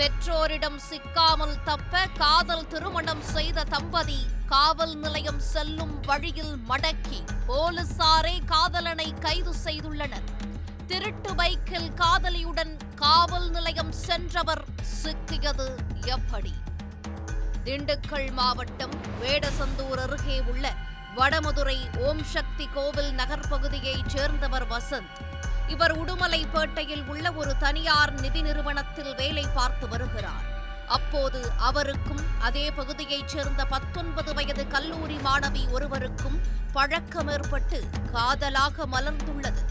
பெற்றோரிடம் சிக்காமல் தப்ப காதல் திருமணம் செய்த தம்பதி காவல் நிலையம் செல்லும் வழியில் மடக்கி போலீசாரே காதலனை கைது செய்துள்ளனர். திருட்டு பைக்கில் காதலியுடன் காவல் நிலையம் சென்றவர் சிக்கியது எப்படி? திண்டுக்கல் மாவட்டம் வேடசந்தூர் அருகே உள்ள வடமதுரை ஓம் சக்தி கோவில் நகர்பகுதியைச் சேர்ந்தவர் வசந்த். இவர் உடுமலைப்பேட்டையில் உள்ள ஒரு தனியார் நிதி நிறுவனத்தில் வேலை பார்த்து வருகிறார். அப்போது அவருக்கும் அதே பகுதியைச் சேர்ந்த பத்தொன்பது வயது கல்லூரி மாணவி ஒருவருக்கும் பழக்கம் ஏற்பட்டு காதலாக மலர்ந்துள்ளது.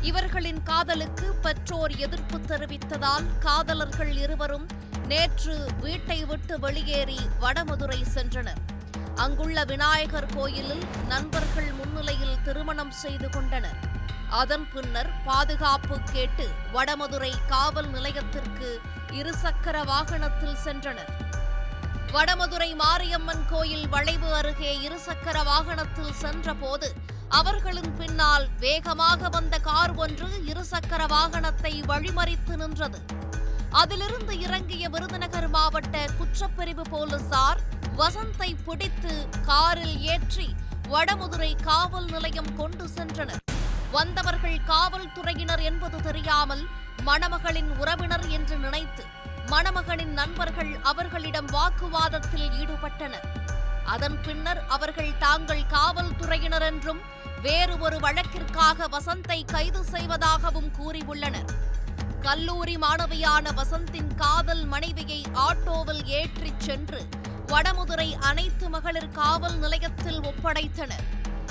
இவர்களின் காதலுக்கு பெற்றோர் எதிர்ப்பு தெரிவித்ததால் காதலர்கள் இருவரும் நேற்று வீட்டை விட்டு வெளியேறி வடமதுரை சென்றனர். அங்குள்ள விநாயகர் கோயிலில் நண்பர்கள் முன்னிலையில் திருமணம் செய்து கொண்டனர். அதன் பின்னர் பாதுகாப்பு கேட்டு வடமதுரை காவல் நிலையத்திற்கு இருசக்கர வாகனத்தில் சென்றனர். வடமதுரை மாரியம்மன் கோயில் வளைவு அருகே இருசக்கர வாகனத்தில் சென்றபோது அவர்களின் பின்னால் வேகமாக வந்த கார் ஒன்று இருசக்கர வாகனத்தை வழிமறித்து நின்றது. அதிலிருந்து இறங்கிய விருதுநகர் மாவட்ட குற்றப்பிரிவு போலீசார் வசந்தை பிடித்து காரில் ஏற்றி வடமதுரை காவல் நிலையம் கொண்டு சென்றனர். வந்தவர்கள் காவல்துறையினர் என்பது தெரியாமல் மணமகளின் உறவினர் என்று நினைத்து மணமகனின் நண்பர்கள் அவர்களிடம் வாக்குவாதத்தில் ஈடுபட்டனர். அதன் பின்னர் அவர்கள் தாங்கள் காவல்துறையினர் என்றும் வேறு ஒரு வழக்கிற்காக வசந்தை கைது செய்வதாகவும் கூறியுள்ளனர். கல்லூரி மாணவியான வசந்தின் காதல் மனைவியை ஆட்டோவில் ஏற்றிச் சென்று வடமுதுரை அனைத்து மகளிர் காவல் நிலையத்தில் ஒப்படைத்தனர்.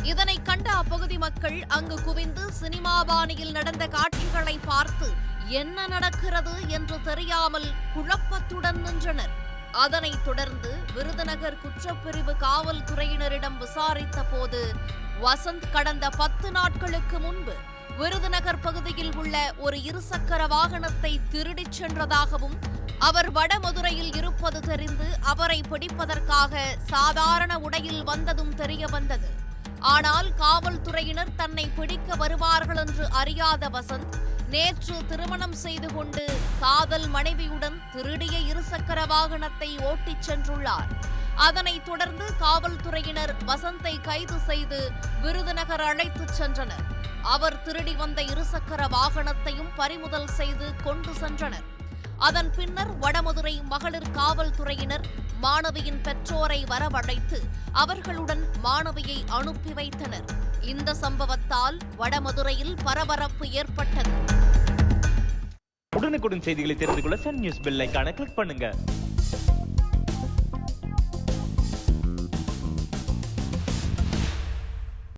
இதனை கண்ட அப்பகுதி மக்கள் அங்கு குவிந்து சினிமா பாணியில் நடந்த காட்சிகளை பார்த்து என்ன நடக்கிறது? என்று தெரியாமல் குழப்பத்துடன் நின்றனர். அதனைத் தொடர்ந்து விருதுநகர் குற்றப்பிரிவு காவல்துறையினரிடம் விசாரித்த போது வசந்த் கடந்த பத்து நாட்களுக்கு முன்பு விருதுநகர் பகுதியில் உள்ள ஒரு இருசக்கர வாகனத்தை திருடிச் சென்றதாகவும் அவர் வடமதுரையில் இருப்பது தெரிந்து அவரை பிடிப்பதற்காக சாதாரண உடையில் வந்ததும் தெரிய வந்தது. ஆனால் காவல்துறையினர் தன்னை பிடிக்க வருவார்கள் என்று அறியாத வசந்த் நேற்று திருமணம் செய்து கொண்டு காதல் மனைவியுடன் திருடிய இருசக்கர வாகனத்தை ஓட்டிச் சென்றுள்ளார். அதனைத் தொடர்ந்து காவல்துறையினர் வசந்தை கைது செய்து விருதுநகர் அழைத்துச் சென்றனர். அவர் திருடி வந்த இருசக்கர வாகனத்தையும் பறிமுதல் செய்து கொண்டு சென்றனர். அதன் பின்னர் வடமதுரை மகளிர் காவல்துறையினர் மாணவியின் பெற்றோரை வரவழைத்து அவர்களுடன் மாணவியை அனுப்பி வைத்தனர். இந்த சம்பவத்தால் வடமதுரையில் பரபரப்பு ஏற்பட்டது. உடனுக்குடன் செய்திகளை தெரிந்து கொள்ள சன் நியூஸ் பெல் கிளிக் பண்ணுங்க.